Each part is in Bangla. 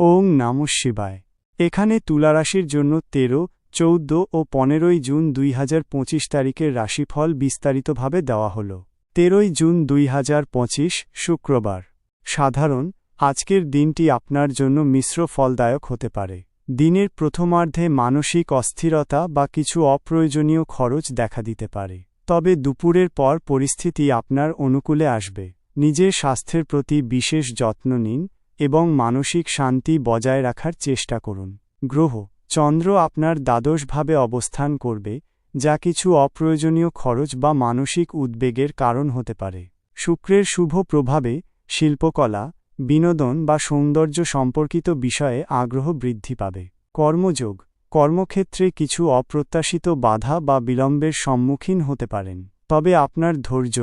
ওং নাম শিবায়। এখানে তুলারাশির জন্য তেরো, চৌদ্দ ও পনেরোই জুন দুই হাজার পঁচিশ তারিখের রাশিফল বিস্তারিতভাবে দেওয়া হল। তেরোই জুন দুই হাজার পঁচিশ, শুক্রবার। সাধারণ, আজকের দিনটি আপনার জন্য মিশ্র ফলদায়ক হতে পারে। দিনের প্রথমার্ধে মানসিক অস্থিরতা বা কিছু অপ্রয়োজনীয় খরচ দেখা দিতে পারে। তবে দুপুরের পর পরিস্থিতি আপনার অনুকূলে আসবে। নিজের স্বাস্থ্যের প্রতি বিশেষ যত্ন নিন এবং মানসিক শান্তি বজায় রাখার চেষ্টা করুন। গ্রহ, চন্দ্র আপনার দ্বাদশভাবে অবস্থান করবে, যা কিছু অপ্রয়োজনীয় খরচ বা মানসিক উদ্বেগের কারণ হতে পারে। শুক্রের শুভ প্রভাবে শিল্পকলা, বিনোদন বা সৌন্দর্য সম্পর্কিত বিষয়ে আগ্রহ বৃদ্ধি পাবে। কর্মযোগ, কর্মক্ষেত্রে কিছু অপ্রত্যাশিত বাধা বা বিলম্বের সম্মুখীন হতে পারেন, তবে আপনার ধৈর্য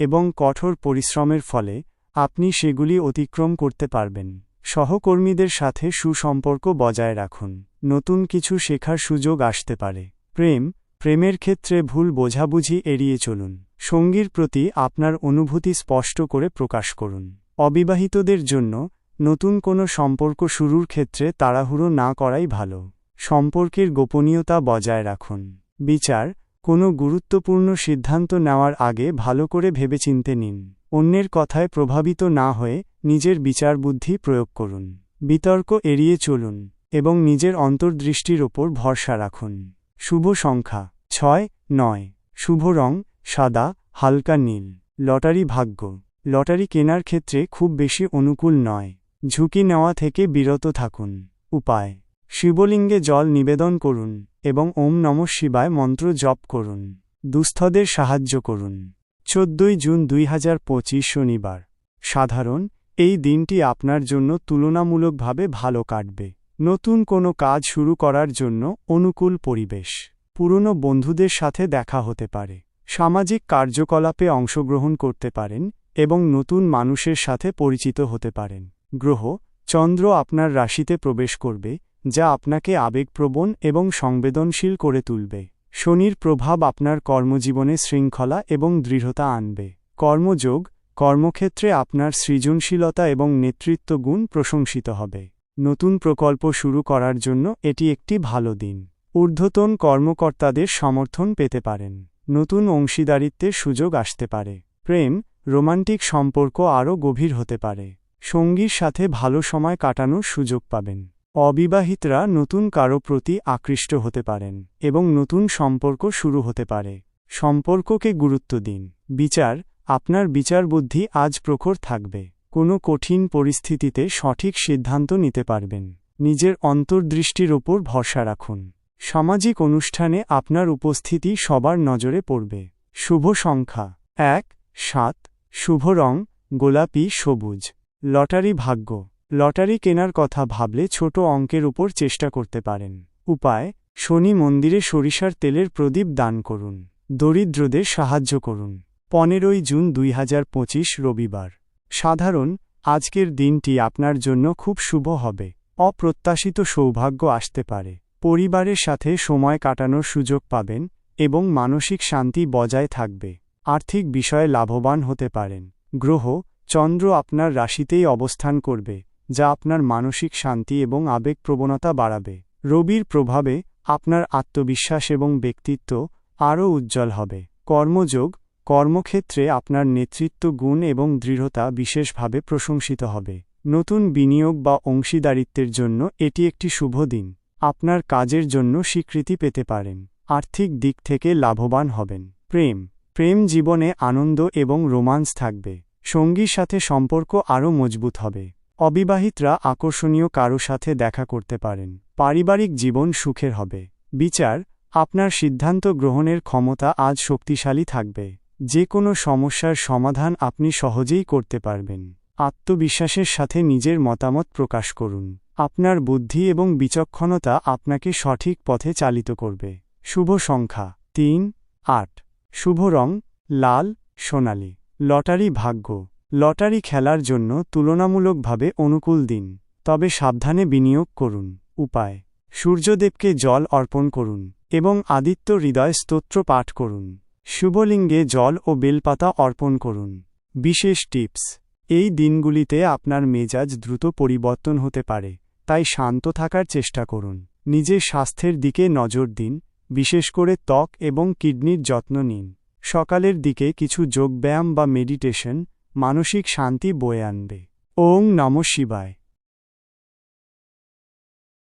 এবং কঠোর পরিশ্রমের ফলে আপনি সেগুলি অতিক্রম করতে পারবেন। সহকর্মীদের সাথে সুসম্পর্ক বজায় রাখুন। নতুন কিছু শেখার সুযোগ আসতে পারে। প্রেম, প্রেমের ক্ষেত্রে ভুল বোঝাবুঝি এড়িয়ে চলুন। সঙ্গীর প্রতি আপনার অনুভূতি স্পষ্ট করে প্রকাশ করুন। অবিবাহিতদের জন্য নতুন কোনো সম্পর্ক শুরুর ক্ষেত্রে তাড়াহুড়ো না করাই ভালো। সম্পর্কের গোপনীয়তা বজায় রাখুন। বিচার কোনো গুরুত্বপূর্ণ সিদ্ধান্ত নেওয়ার আগে ভালো করে ভেবেচিন্তে নিন। অন্যের কথায় প্রভাবিত না হয়ে নিজের বিচার বুদ্ধি প্রয়োগ করুন। বিতর্ক এড়িয়ে চলুন এবং নিজের অন্তর্দৃষ্টির ওপর ভরসা রাখুন। শুভ সংখ্যা ছয়, নয়। শুভ রং সাদা, হালকা নীল। লটারি ভাগ্য লটারি কেনার ক্ষেত্রে খুব বেশি অনুকূল নয়। ঝুঁকি নেওয়া থেকে বিরত থাকুন। উপায় শিবলিঙ্গে জল নিবেদন করুন এবং ওম নম শিবায় মন্ত্র জপ করুন। দুস্থদের সাহায্য করুন। চোদ্দই জুন দুই হাজার পঁচিশ শনিবার। সাধারণ, এই দিনটি আপনার জন্য তুলনামূলকভাবে ভালো কাটবে। নতুন কোনো কাজ শুরু করার জন্য অনুকূল পরিবেশ। পুরনো বন্ধুদের সাথে দেখা হতে পারে। সামাজিক কার্যকলাপে অংশগ্রহণ করতে পারেন এবং নতুন মানুষের সাথে পরিচিত হতে পারেন। গ্রহ, চন্দ্র আপনার রাশিতে প্রবেশ করবে যা আপনাকে আবেগপ্রবণ এবং সংবেদনশীল করে তুলবে। শনির প্রভাব আপনার কর্মজীবনে শৃঙ্খলা এবং দৃঢ়তা আনবে। কর্মযোগ, কর্মক্ষেত্রে আপনার সৃজনশীলতা এবং নেতৃত্ব গুণ প্রশংসিত হবে। নতুন প্রকল্প শুরু করার জন্য এটি একটি ভালো দিন। ঊর্ধ্বতন কর্মকর্তাদের সমর্থন পেতে পারেন। নতুন অংশীদারিত্বের সুযোগ আসতে পারে। প্রেম, রোমান্টিক সম্পর্ক আরও গভীর হতে পারে। সঙ্গীর সাথে ভালো সময় কাটানোর সুযোগ পাবেন। অবিবাহিতরা নতুন কারও প্রতি আকৃষ্ট হতে পারেন এবং নতুন সম্পর্ক শুরু হতে পারে। সম্পর্ককে গুরুত্ব দিন। বিচার, আপনার বিচার বুদ্ধি আজ প্রখর থাকবে। কোনো কঠিন পরিস্থিতিতে সঠিক সিদ্ধান্ত নিতে পারবেন। নিজের অন্তর্দৃষ্টির ওপর ভরসা রাখুন। সামাজিক অনুষ্ঠানে আপনার উপস্থিতি সবার নজরে পড়বে। শুভ সংখ্যা। এক, সাত, শুভ রং, গোলাপি, সবুজ। লটারি ভাগ্য। লটারি কেনার কথা ভাবলে ছোট অঙ্কের উপর চেষ্টা করতে পারেন। উপায়, শনি মন্দিরে সরিষার তেলের প্রদীপ দান করুন। দরিদ্রদের সাহায্য করুন। পনেরোই জুন দুই হাজার পঁচিশ রবিবার। সাধারণ, আজকের দিনটি আপনার জন্য খুব শুভ হবে। অপ্রত্যাশিত সৌভাগ্য আসতে পারে। পরিবারের সাথে সময় কাটানোর সুযোগ পাবেন এবং মানসিক শান্তি বজায় থাকবে। আর্থিক বিষয়ে লাভবান হতে পারেন। গ্রহ, চন্দ্র আপনার রাশিতেই অবস্থান করবে। যা আপনার মানসিক শান্তি এবং আবেগ প্রবণতা বাড়াবে। রবির প্রভাবে আপনার আত্মবিশ্বাস এবং ব্যক্তিত্ব আরও উজ্জ্বল হবে। কর্মযোগ, কর্মক্ষেত্রে আপনার নেতৃত্ব গুণ এবং দৃঢ়তা বিশেষভাবে প্রশংসিত হবে। নতুন বিনিয়োগ বা অংশীদারিত্বের জন্য এটি একটি শুভ দিন। আপনার কাজের জন্য স্বীকৃতি পেতে পারেন। আর্থিক দিক থেকে লাভবান হবেন। প্রেম প্রেম জীবনে আনন্দ এবং রোমান্স থাকবে। সঙ্গীর সাথে সম্পর্ক আরও মজবুত হবে। অবিবাহিতরা আকর্ষণীয় কারও সাথে দেখা করতে পারেন। পারিবারিক জীবন সুখের হবে। বিচার, আপনার সিদ্ধান্ত গ্রহণের ক্ষমতা আজ শক্তিশালী থাকবে। যে কোনো সমস্যার সমাধান আপনি সহজেই করতে পারবেন। আত্মবিশ্বাসের সাথে নিজের মতামত প্রকাশ করুন। আপনার বুদ্ধি এবং বিচক্ষণতা আপনাকে সঠিক পথে চালিত করবে। শুভ সংখ্যা, তিন, আট। শুভ রং, লাল, সোনালি। লটারি ভাগ্য। লটারি খেলার জন্য তুলনামূলকভাবে অনুকূল দিন, তবে সাবধানে বিনিয়োগ করুন। উপায়, সূর্যদেবকে জল অর্পণ করুন এবং আদিত্য হৃদয় স্তোত্র পাঠ করুন। শুভলিঙ্গে জল ও বেলপাতা অর্পণ করুন। বিশেষ টিপস, এই দিনগুলিতে আপনার মেজাজ দ্রুত পরিবর্তন হতে পারে, তাই শান্ত থাকার চেষ্টা করুন। নিজের স্বাস্থ্যের দিকে নজর দিন, বিশেষ করে ত্বক এবং কিডনির যত্ন নিন। সকালের দিকে কিছু যোগব্যায়াম বা মেডিটেশন মানসিক শান্তি বয়ে আনবে। ওং নম শিবায়।